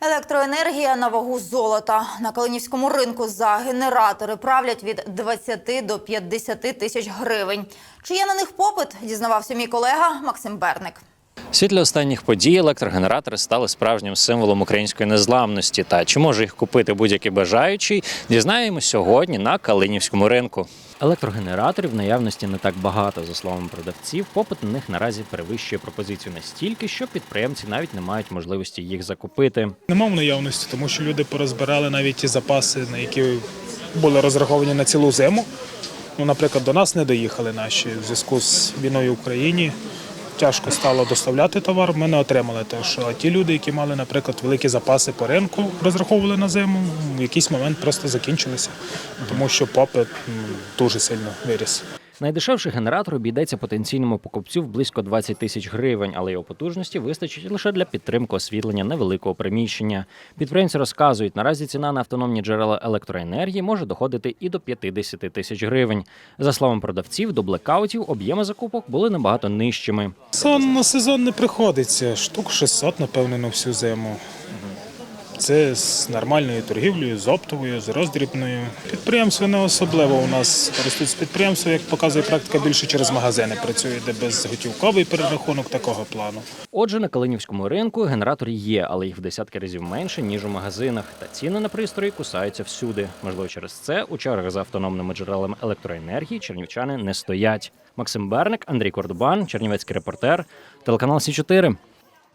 Електроенергія на вагу золота. На Калинівському ринку за генератори правлять від 20 до 50 тисяч гривень. Чи є на них попит, дізнавався мій колега Максим Берник. В світлі останніх подій електрогенератори стали справжнім символом української незламності. Та чи може їх купити будь-який бажаючий, дізнаємось сьогодні на Калинівському ринку. Електрогенераторів наявності не так багато. За словами продавців, попит на них наразі перевищує пропозицію настільки, що підприємці навіть не мають можливості їх закупити. Нема наявності, тому що люди порозбирали навіть ті запаси, на які були розраховані на цілу зиму. Ну, наприклад, до нас не доїхали наші в зв'язку з війною в Україні. Тяжко стало доставляти товар, ми не отримали те, що ті люди, які мали, наприклад, великі запаси по ринку, розраховували на зиму, в якийсь момент просто закінчилися, тому що попит дуже сильно виріс. Найдешевший генератор обійдеться потенційному покупцю в близько 20 тисяч гривень, але його потужності вистачить лише для підтримки освітлення невеликого приміщення. Підприємці розказують, наразі ціна на автономні джерела електроенергії може доходити і до 50 тисяч гривень. За словами продавців, до блекаутів об'єми закупок були набагато нижчими. Сон на сезон не приходиться, штук 600, напевно, на всю зиму. Це з нормальною торгівлею, з оптовою, з роздрібною. Підприємство не особливо у нас користується підприємство, як показує практика, більше через магазини працює, де безготівковий перерахунок такого плану. Отже, на Калинівському ринку генератори є, але їх в десятки разів менше ніж у магазинах. Та ціни на пристрої кусаються всюди. Можливо, через це у чергах за автономними джерелами електроенергії чернівчани не стоять. Максим Берник, Андрій Кордубан, Чернівецький репортер, телеканал Сі 4